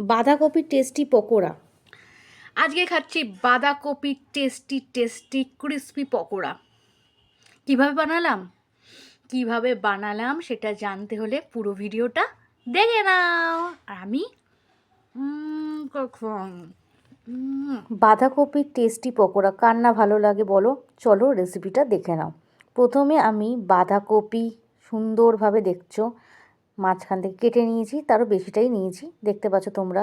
বাঁধাকপির টেস্টি পকোড়া। আজকে খাচ্ছি বাঁধাকপির টেস্টি টেস্টি ক্রিস্পি পকোড়া। কীভাবে বানালাম? কীভাবে বানালাম সেটা জানতে হলে পুরো ভিডিওটা দেখে নাও। আর আমি কখন? বাঁধাকপির টেস্টি পকোড়া কার না ভালো লাগে বলো? চলো রেসিপিটা দেখে নাও। প্রথমে আমি বাঁধাকপি সুন্দরভাবে দেখছ। মাঝখান থেকে কেটে নিয়েছি, তারও বেশিটাই নিয়েছি। দেখতে পাচ্ছ তোমরা,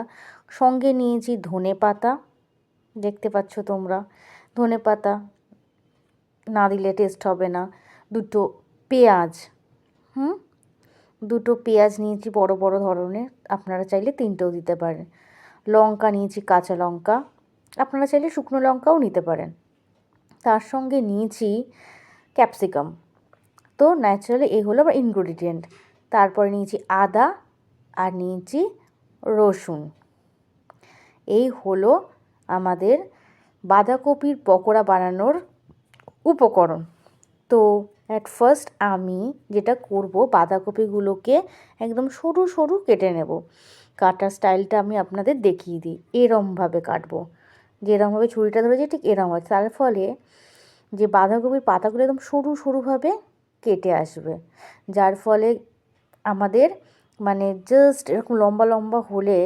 সঙ্গে নিয়েছি ধনে পাতা। দেখতে পাচ্ছ তোমরা, ধনে পাতা না দিলে টেস্ট হবে না। দুটো পেঁয়াজ, হুম? দুটো পেঁয়াজ নিয়েছি বড় বড় ধরনের, আপনারা চাইলে তিনটেও দিতে পারেন। লঙ্কা নিয়েছি কাঁচা লঙ্কা, আপনারা চাইলে শুকনো লঙ্কাও নিতে পারেন। তার সঙ্গে নিয়েছি ক্যাপসিকাম। তো ন্যাচারালি এই হলো আমার ইনগ্রিডিয়েন্ট তারপরে নিয়েছি আদা আর নিয়েছি রসুন। এই হলো আমাদের বাঁধাকপির পকোড়া বানানোর উপকরণ। তো অ্যাট ফার্স্ট আমি যেটা করব, বাঁধাকপিগুলোকে একদম সরু সরু কেটে নেব। কাটার স্টাইলটা আমি আপনাদের দেখিয়ে দিই। এরমভাবে কাটবো। যেরমভাবে ছুরিটা ধরেছি, ঠিক এরম হয় তার ফলে যে বাঁধাকপির পাতাগুলো একদম সরু সরুভাবে কেটে আসবে। যার ফলে আমাদের মানে জাস্ট এরকম লম্বা লম্বা হলে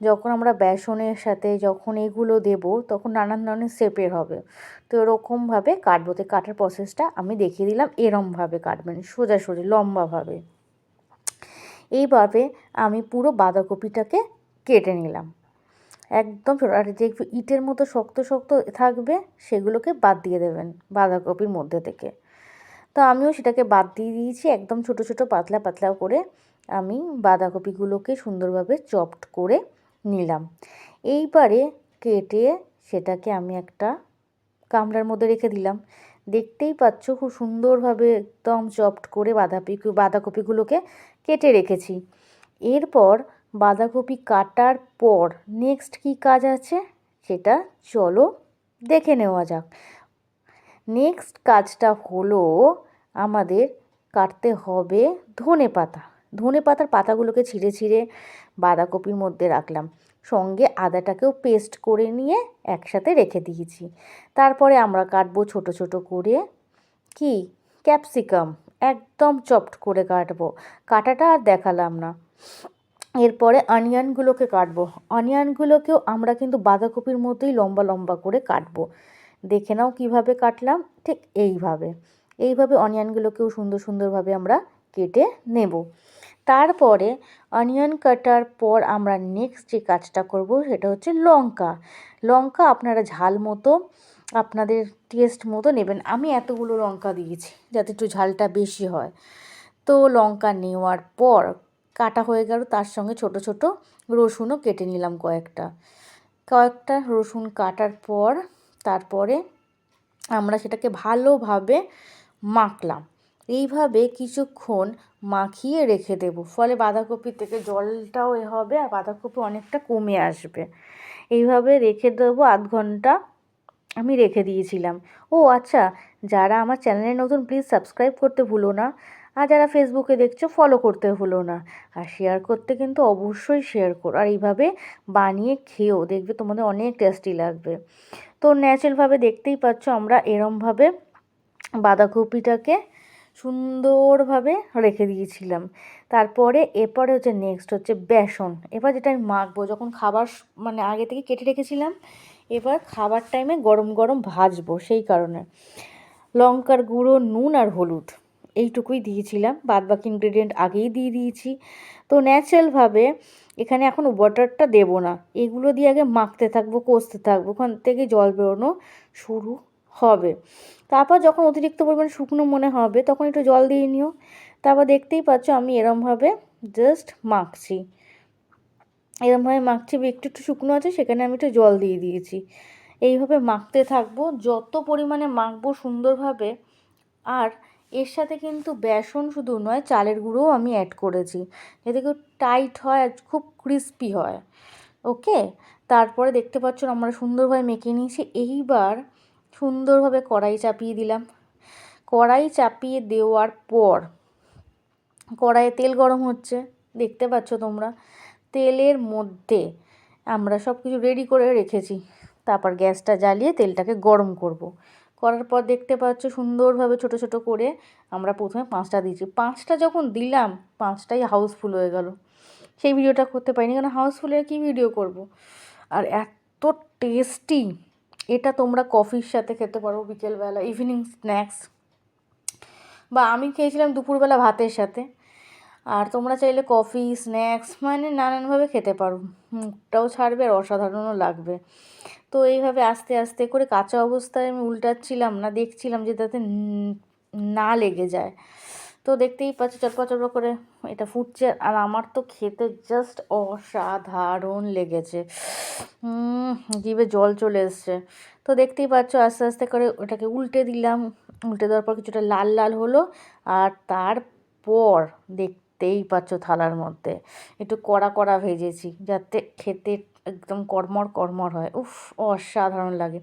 যখন আমরা বেসনের সাথে যখন এগুলো দেব, তখন নানান ধরনের শেপের হবে। তো এরকমভাবে কাটবো। তো কাটার প্রসেসটা আমি দেখিয়ে দিলাম এরমভাবে কাটবেন, সোজাসুজি, লম্বাভাবে। এইভাবে আমি পুরো বাঁধাকপিটাকে কেটে নিলাম। একদম ছোটো, আর যে ইটের মতো শক্ত শক্ত থাকবে, সেগুলোকে বাদ দিয়ে দেবেন বাঁধাকপির মধ্যে থেকে। তো আমিও সেটাকে বাদ দিয়ে দিয়েছি একদম ছোট ছোট, পাতলা পাতলা করে আমি বাঁধাকপিগুলোকে সুন্দরভাবে চপড করে নিলাম। এইবারে কেটে সেটাকে আমি একটা গামলার মধ্যে রেখে দিলাম। দেখতেই পাচ্ছ খুব সুন্দরভাবে একদম চপড করে বাঁধাকপি বাঁধাকপিগুলোকে কেটে রেখেছি। এরপর বাঁধাকপি কাটার পর নেক্সট কী কাজ আছে সেটা চলো দেখে নেওয়া যাক। নেক্সট কাজটা হলো আমাদের কাটতে হবে ধনে পাতা। ধনে পাতার পাতাগুলোকে ছিঁড়ে ছিঁড়ে বাঁধাকপির মধ্যে রাখলাম। সঙ্গে আদাটাকেও পেস্ট করে নিয়ে একসাথে রেখে দিয়েছি। তারপরে আমরা কাটবো ছোট ছোট করে কি? ক্যাপসিকাম একদম চপড করে কাটবো। কাটাটা আর দেখালাম না। এরপরে অনিয়নগুলোকে কাটবো। অনিয়নগুলোকেও আমরা কিন্তু বাঁধাকপির মতোই লম্বা লম্বা করে কাটবো। দেখে নাও কীভাবে কাটলাম, ঠিক এইভাবে। এইভাবে অনিয়নগুলোকেও সুন্দর সুন্দরভাবে আমরা কেটে নেব। তারপরে অনিয়ন কাটার পর আমরা নেক্সট যে কাজটা করব সেটা হচ্ছে লঙ্কা। লঙ্কা আপনারা ঝাল মতো, আপনাদের টেস্ট মতো নেবেন। আমি এতগুলো লঙ্কা দিয়েছি যাতে একটু ঝালটা বেশি হয়। তো লঙ্কা নেওয়ার পর কাটা হয়ে গেল, তার সঙ্গে ছোট ছোট রসুনও কেটে নিলাম কয়েকটা। কয়েকটা রসুন কাটার পর তারপরে আমরা সেটাকে ভালোভাবে মাখলাম। এইভাবে কিছুক্ষণ মাখিয়ে রেখে দেবো। ফলে বাঁধাকপি থেকে জলটাও এ হবে আর বাঁধাকপি অনেকটা কমে আসবে। এইভাবে রেখে দেবো আধ ঘণ্টা আমি রেখে দিয়েছিলাম। ও আচ্ছা যারা আমার চ্যানেলে নতুন প্লিজ সাবস্ক্রাইব করতে ভুলো না আর যারা ফেসবুকে দেখছ ফলো করতে ভুলো না আর শেয়ার করতে কিন্তু অবশ্যই শেয়ার করো। আর এইভাবে বানিয়ে খেয়েও দেখবে তোমাদের অনেক টেস্টি লাগবে। তো ন্যাচারালভাবে দেখতেই পাচ্ছ আমরা এরমভাবে বাঁধাকপিটাকে সুন্দরভাবে রেখে দিয়েছিলাম। তারপরে এরপরে হচ্ছে নেক্সট হচ্ছে বেসন। এবার যেটা আমি মাখবো, যখন খাবার মানে আগে থেকে কেটে রেখেছিলাম, এবার খাবার টাইমে গরম গরম ভাজবো সেই কারণে। লঙ্কার গুঁড়ো, নুন আর হলুদ, এইটুকুই দিয়েছিলাম। বাদ বাকি ইনগ্রিডিয়েন্ট আগেই দিয়ে দিয়েছি। তো ন্যাচারালভাবে এখানে এখন ওয়াটারটা দেবো না। এগুলো দিয়ে আগে মাখতে থাকব, কষতে থাকব, ওখান থেকে জল বেরোনো শুরু হবে। তারপর যখন অতিরিক্ত পরিমাণ শুকনো মনে হবে, তখন একটু জল দিয়ে নিও। তারপর দেখতেই পাচ্ছ আমি এরমভাবে জাস্ট মাখছি। এরমভাবে মাখছি, একটু একটু শুকনো আছে, সেখানে আমি একটু জল দিয়ে দিয়েছি। এইভাবে মাখতে থাকব, যত পরিমাণে মাখবো সুন্দরভাবে, আর এর সাথে কিন্তু বেসন শুধু নয়, চালের গুঁড়োও আমি অ্যাড করেছি। যাতে খুব টাইট হয় আর খুব ক্রিস্পি হয়। ওকে তারপরে দেখতে পাচ্ছ আমরা সুন্দরভাবে মেখে নিয়েছি। এইবার সুন্দরভাবে কড়াই চাপিয়ে দিলাম। কড়াই চাপিয়ে দেওয়ার পর কড়াইয়ে তেল গরম হচ্ছে। দেখতে পাচ্ছ তোমরা? তেলের মধ্যে আমরা সব কিছু রেডি করে রেখেছি। তারপর গ্যাসটা জ্বালিয়ে তেলটাকে গরম করব। করার পর দেখতে পাচ্ছ সুন্দরভাবে ছোট ছোট করে আমরা প্রথমে পাঁচটা দিয়েছি। পাঁচটা যখন দিলাম, পাঁচটাই হাউসফুল হয়ে গেল। সেই ভিডিওটা করতে পারিনি কারণ হাউসফুলের কী ভিডিও করব। আর এত টেস্টি এটা তোমরা কফির সাথে খেতে পারো বিকেলবেলা ইভিনিং স্ন্যাক্স বা আমি খেয়েছিলাম দুপুরবেলা ভাতের সাথে। আর তোমরা চাইলে কফি স্ন্যাক্স মানে নানানভাবে খেতে পারো। মুখটাও ছাড়বে আর অসাধারণও লাগবে। তো এইভাবে আস্তে আস্তে করে কাঁচা অবস্থায় আমি উল্টাচ্ছিলাম না, দেখছিলাম যে তাতে না লেগে যায়। তো দেখতেই পাচ্ছি চটপা চটপা করে এটা ফুটছে আর আমার তো খেতে জাস্ট অসাধারণ লেগেছে। জিভে জল চলে এসছে। তো দেখতেই পাচ্ছ আস্তে আস্তে করে ওটাকে উল্টে দিলাম। উল্টে দেওয়ার পর কিছুটা লাল লাল হলো আর তারপর দেখতেই পাচ্ছ থালার মধ্যে। একটু কড়া কড়া ভেজেছি যাতে খেতে একদম কর্মর কর্মর হয়। উফ, অসাধারণ লাগে।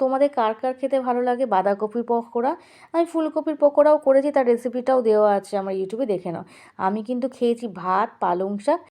তোমাদের কার কার খেতে ভালো লাগে? বাঁধাকপির পকোড়া? আমি ফুলকপির পকোড়াও করেছি, তার রেসিপিটাও দেওয়া আছে, আমার ইউটিউবে দেখে নাও। আমি কিন্তু খেয়েছি ভাত, পালং শাক